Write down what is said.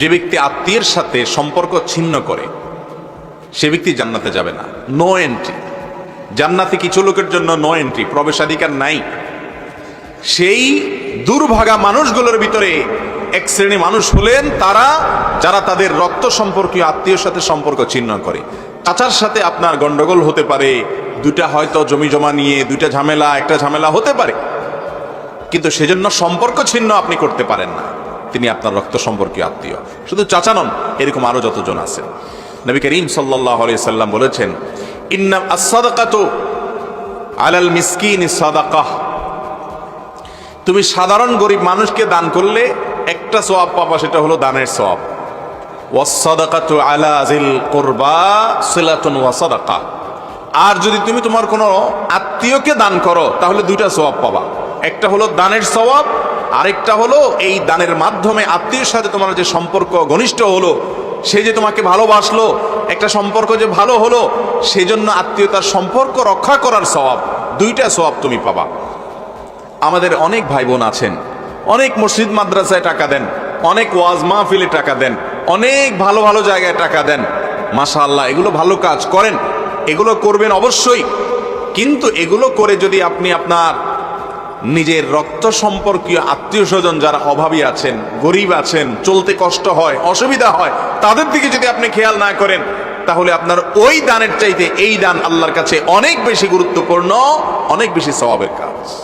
যে ব্যক্তি আত্মীয়ের সাথে সম্পর্ক ছিন্ন করে, সে ব্যক্তি জান্নাতে যাবে না। নো এন্ট্রি জান্নাতে কিছু লোকের জন্য নো এন্ট্রি প্রবেশাধিকার নাই। সেই দুর্ভাগা মানুষগুলোর ভিতরে এক শ্রেণি মানুষ হলেন তারা, যারা তাদের রক্ত সম্পর্কীয় আত্মীয়র সাথে সম্পর্ক ছিন্ন করে। চাচার সাথে আপনার গন্ডগোল হতে পারে দুটা হয়তো জমি জমা নিয়ে, দুইটা ঝামেলা, একটা ঝামেলা হতে পারে। কিন্তু সেজন্য সম্পর্ক ছিন্ন আপনি করতে পারেন না। তিনি আপনার রক্ত সম্পর্কীয় আত্মীয়। শুধু চাচা নন, এরকম আরও যতজন আছেন। নবী করিম সাল্লাহ সাল্লাম বলেছেন ইন্না আসাদাকাত আলাল মিসকিন তুমি সাধারণ গরিব মানুষকে দান করলে একটা সোয়াব পাবা, সেটা হলো দানের সোয়াব ওয়াসাদাকাতু আলা জিল কুরবা আর যদি তুমি তোমার কোনো আত্মীয়কে দান করো, তাহলে দুইটা সোয়াব পাবা। একটা হলো দানের সওয়াব আরেকটা হলো এই দানের মাধ্যমে আত্মীয়ের সাথে তোমার যে সম্পর্ক ঘনিষ্ঠ হলো, সে যে তোমাকে ভালোবাসলো, একটা সম্পর্ক যে ভালো হলো, সেজন্য আত্মীয়তার সম্পর্ক রক্ষা করার স্বভাব, দুইটা স্বভাব তুমি পাবা। আমাদের অনেক ভাই বোন আছেন, অনেক মসজিদ মাদ্রাসায় টাকা দেন, অনেক ওয়াজ মাহফিলে টাকা দেন, অনেক ভালো ভালো জায়গায় টাকা দেন। মাশা আল্লাহ এগুলো ভালো কাজ করেন, এগুলো করবেন অবশ্যই। কিন্তু এগুলো করে যদি আপনি আপনার নিজের রক্ত সম্পর্কীয় আত্মীয় স্বজন যারা অভাবী আছেন, গরিব আছেন, চলতে কষ্ট হয়, অসুবিধা হয়, তাদের দিকে যদি আপনি খেয়াল না করেন, তাহলে আপনার ওই দানের চাইতে এই দান আল্লাহর কাছে অনেক বেশি গুরুত্বপূর্ণ, অনেক বেশি স্বভাবের কাজ।